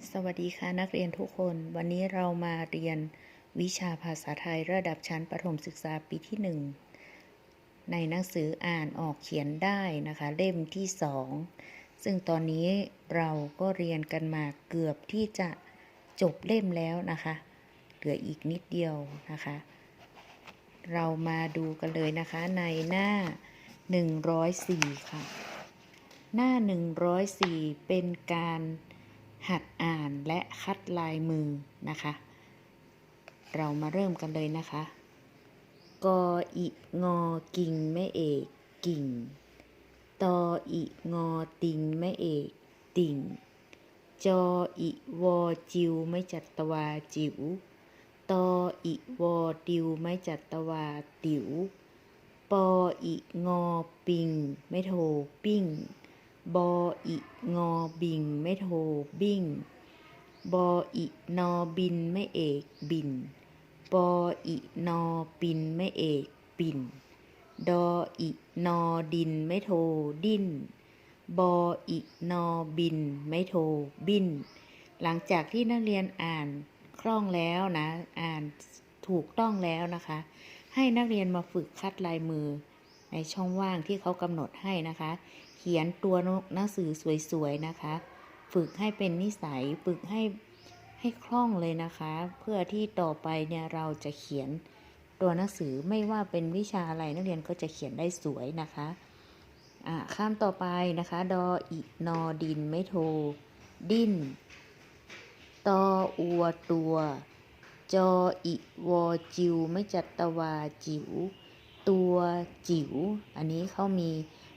สวัสดีค่ะนักเรียนทุกคน วันนี้เรามาเรียนวิชาภาษาไทยระดับชั้นประถมศึกษาปีที่ 1 ในหนังสืออ่านออกเขียนได้นะคะ เล่มที่ 2 ซึ่งตอนนี้เราก็เรียนกันมาเกือบที่จะจบเล่มแล้วนะคะ เหลืออีกนิดเดียวนะคะ เรามาดูกันเลยนะคะในหน้า 104 ค่ะ หน้า 104 เป็นการ หัดอ่านและคัดลายมือนะคะ เรามาเริ่มกันเลยนะคะ กออิงอกิ่งแม่เอกกิ่ง ตออิงอติงแม่เอกติ่ง จออิวอจิวไม่จัตวาจิ๋ว ตออิวอติวไม่จัตวาติ๋ว ปออิงอปิงไม่โทปิ้ง บออิงอบิงไม่โทบิงบออินอบินไม่เอกบินปออินอปินไม่เอกปินดออินอดินไม่โทดิ้นบออินอบินไม่โทบินหลังจากที่นักเรียนอ่านคล่องแล้วนะ อ่านถูกต้องแล้วนะคะ ให้นักเรียนมาฝึกคัดลายมือ ในช่องว่างที่เขากำหนดให้นะคะ เขียนตัวหนังสือสวยๆนะคะ ฝึกให้เป็นนิสัยฝึกให้ให้คล่องเลยนะคะ เพื่อที่ต่อไปเนี่ยเราจะเขียนตัวหนังสือไม่ว่าเป็นวิชาอะไรนักเรียนก็จะเขียนได้สวยนะคะอ่าข้ามต่อไปนะคะ ดออินอดินไม่โท ดินตออัวตัว จออิวอจิวไม่จัตตวาจิ๋ว ตัวจิ๋วอันนี้เขามี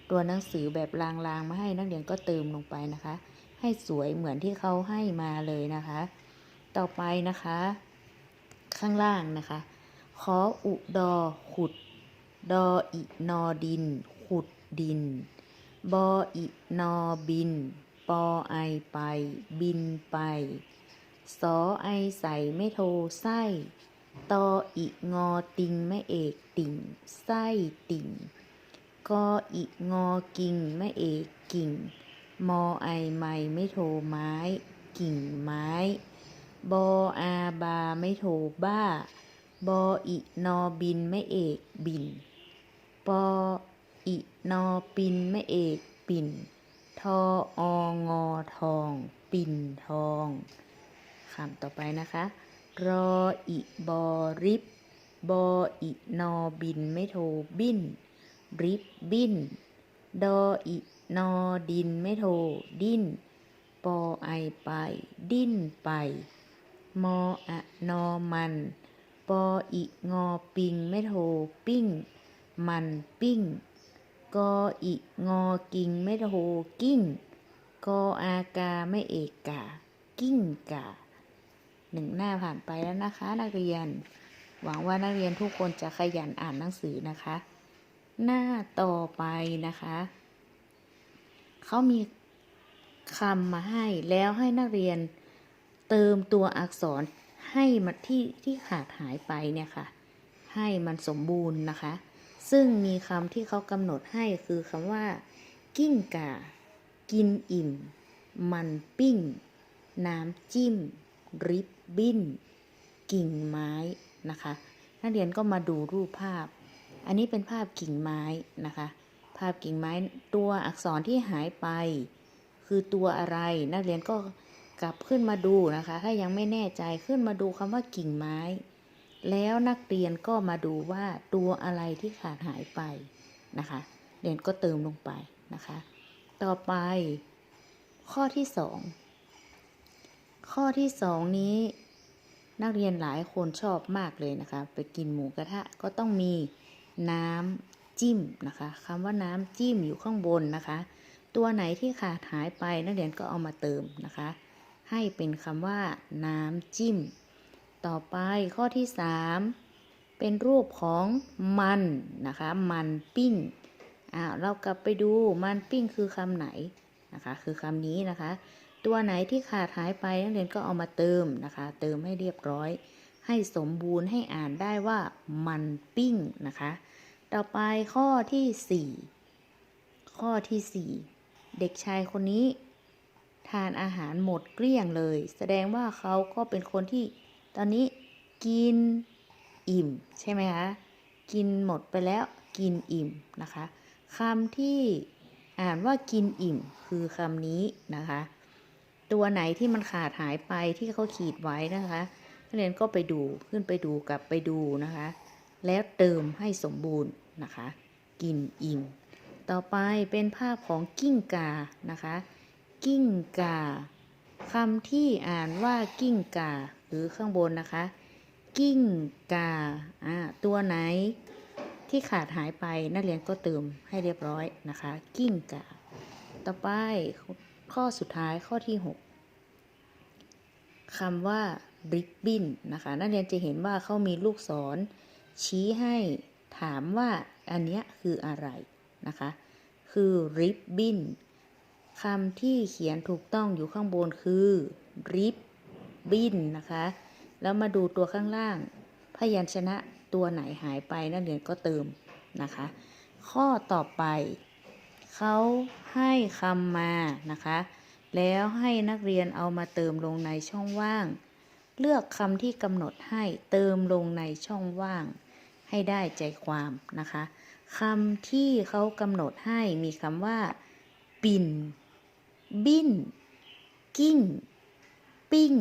ตัวหนังสือแบบลางๆ มาให้นักเรียนก็เติมลงไปนะคะ ให้สวยเหมือนที่เขาให้มาเลยนะคะ ต่อไปนะคะ ข้างล่างนะคะขออุดอขุด ดออินอดิน ขุดดิน บออินอบิน ปอไอไป บินไป สอไอใส่ไม่โทไส้ ตออิงอติงไม่เอกติ่งไส้ติ่งกออิงอกิ่งไม่เอกกิ่ง มอไอไม่ไม่โทไม้ กิ่งไม้ บออาบาไม่โทบ้า บออินอบินไม่เอกบิน ปออินอปินไม่เอกปิ่น ทอองอทอง ปิ่นทองคำต่อไปนะคะ รออิบอริบบออินอบินไม่โทบิน ริบบิน ดออินอดินไม่โทดิ้น ปอไอไป ดิ้นไป มออะนอมัน ปออิงอปิงไม่โทปิ้ง มันปิ้ง กออิงอกิงไม่โทกิ้ง กออากาไม่เอกกากิ้งกา หนึ่งหน้าผ่านไปแล้วนะคะ นักเรียน หวังว่านักเรียนทุกคนจะขยันอ่านหนังสือนะคะ หน้าต่อไปนะคะเขามีคำมาให้แล้วให้นักเรียนเติมตัวอักษรให้มันที่ที่ขาดหายไปเนี่ยค่ะ ให้มันสมบูรณ์นะคะ ซึ่งมีคำที่เขากำหนดให้คือคำว่า กิ้งก่า กินอิ่ม มันปิ้ง น้ำจิ้ม ริบบิ้น กิ่งไม้นะคะนักเรียนก็มาดูรูปภาพ อันนี้เป็นภาพกิ่งไม้นะคะ ภาพกิ่งไม้ตัวอักษรที่หายไป คือตัวอะไร นักเรียนก็กลับขึ้นมาดูนะคะ ถ้ายังไม่แน่ใจขึ้นมาดูคำว่ากิ่งไม้ แล้วนักเรียนก็มาดูว่าตัวอะไรที่ขาดหายไปนะคะเรียนก็เติมลงไปนะคะ ต่อไปข้อที่สอง ข้อที่สองนี้นักเรียนหลายคนชอบมากเลยนะคะ ไปกินหมูกระทะก็ต้องมีน้ำจิ้มนะคะคำว่าน้ำจิ้มอยู่ข้างบนนะคะ ตัวไหนที่ขาดหายไปนักเรียนก็เอามาเติมนะคะ ให้เป็นคำว่า น้ำจิ้ม ต่อไปข้อที่สามเป็นรูปของมันนะคะ มันปิ้งอ่าเรากลับไปดูมันปิ้งคือคำไหนนะคะ คือคำนี้นะคะ ตัวไหนที่ขาดหายไปนักเรียนก็เอามาเติมนะคะ เติมให้เรียบร้อย ให้สมบูรณ์ให้อ่านได้ว่ามันปิ้งนะคะ ต่อไปข้อที่สี่ข้อที่สี่เด็กชายคนนี้ ทานอาหารหมดเกลี้ยงเลย แสดงว่าเขาก็เป็นคนที่ตอนนี้กินอิ่มใช่ไหมคะกินหมดไปแล้วกินอิ่มนะคะคำที่อ่านว่ากินอิ่มคือคำนี้นะคะ ตัวไหนที่มันขาดหายไปที่เขาขีดไว้นะคะนักเรียนก็ไปดูขึ้นไปดูกลับไปดูนะคะ แล้วเติมให้สมบูรณ์นะคะ กินอิ่มต่อไปเป็นภาพของกิ้งกานะคะ กิ้งกาคำที่อ่านว่ากิ้งกาหรือข้างบนนะคะ กิ้งกาอ่าตัวไหนที่ขาดหายไปนักเรียนก็เติมให้เรียบร้อยนะคะ กิ้งกา ต่อไปข้อสุดท้ายข้อที่ 6 คำว่า ribbon นนะคะ นักเรียนจะเห็นว่าเขามีลูกศร ชี้ให้ถามว่าอันนี้คืออะไรนะคะ คือ ribbon คำที่เขียนถูกต้องอยู่ข้างบนคือ ribbon นะคะ แล้วมาดูตัวข้างล่าง พยัญชนะตัวไหนหายไปนักเรียนก็เติมนะคะ ข้อต่อไป เขาให้คำมานะคะ แล้วให้นักเรียนเอามาเติมลงในช่องว่าง เลือกคำที่กำหนดให้เติมลงในช่องว่าง ให้ได้ใจความนะคะคำที่เขากำหนดให้มีคำว่า ปิ่น บิ้น กิ้ง ปิ้ง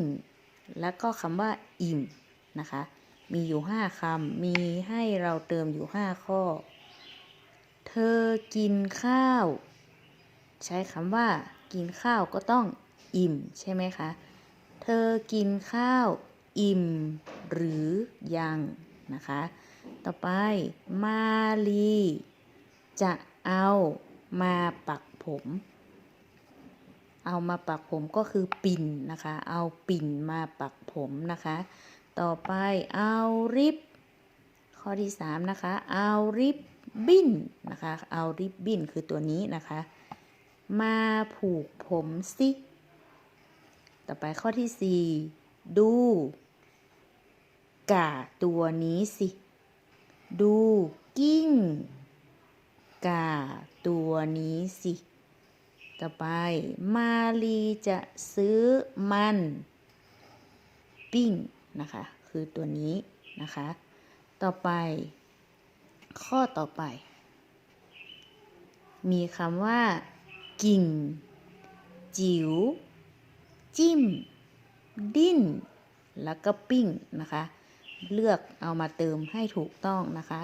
แล้วก็คำว่า อิ่มนะคะ มีอยู่ห้าคำ มีให้เราเติมอยู่ห้าข้อ เธอกินข้าว ใช้คำว่า กินข้าวก็ต้องอิ่มใช่ไหมคะ เธอกินข้าวอิ่มหรือยังนะคะ ต่อไปมาลีจะเอามาปักผม เอามาปักผมก็คือปิ่นนะคะ เอาปิ่นมาปักผมนะคะ ต่อไปเอาริบ ข้อที่สามนะคะ เอาริบบิ้นนะคะ เอาริบบิ้นคือตัวนี้นะคะ มาผูกผมสิ ต่อไปข้อที่สี่ดู กาตัวนี้สิ ดูกิ้ง กาตัวนี้สิ ต่อไปมาลีจะซื้อมัน ปิ้งนะคะ คือตัวนี้นะคะ ต่อไป ข้อต่อไป มีคำว่า กิ่ง จิ๋ว จิ้ม ดิ้น แล้วก็ปิ้งนะคะ เลือกเอามาเติมให้ถูกต้องนะคะ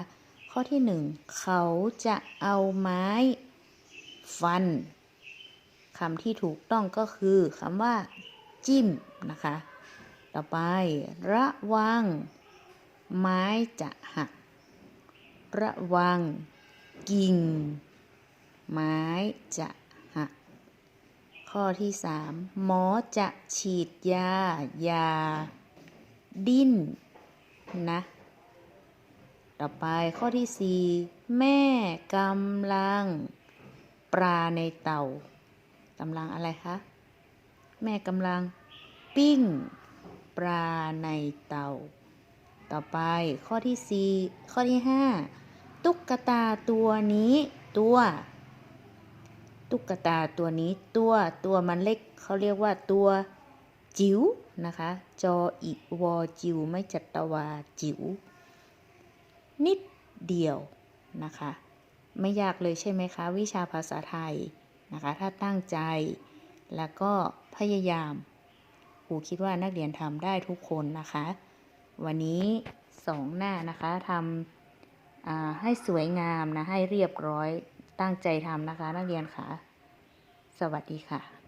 ข้อที่หนึ่งเขาจะเอาไม้ฟันคำที่ถูกต้องก็คือคำว่า จิ้มนะคะ ต่อไประวัง ไม้จะหัก ระวัง กิ่ง ไม้จะ ข้อที่สามหมอจะฉีดยา ยา ดิ้น นะ ต่อไปข้อที่สี่แม่กำลัง ปลาในเตากำลังอะไรคะ แม่กำลัง ปิ้ง ปลาในเตา ต่อไปข้อที่สี่ข้อที่ห้าตุ๊กตาตัวนี้ตัว ตุ๊กตาตัวนี้ตัวตัวมันเล็กเขาเรียกว่าตัวจิ๋วนะคะ จออีวอจิ๋วไม่จัตวาจิ๋วนิดเดียวนะคะ ไม่ยากเลยใช่ไหมคะ วิชาภาษาไทยนะคะ ถ้าตั้งใจแล้วก็พยายามครูคิดว่านักเรียนทำได้ทุกคนนะคะ วันนี้สองหน้านะคะทำให้สวยงามนะ ให้เรียบร้อย ตั้งใจทำนะคะ นักเรียนค่ะ สวัสดีค่ะ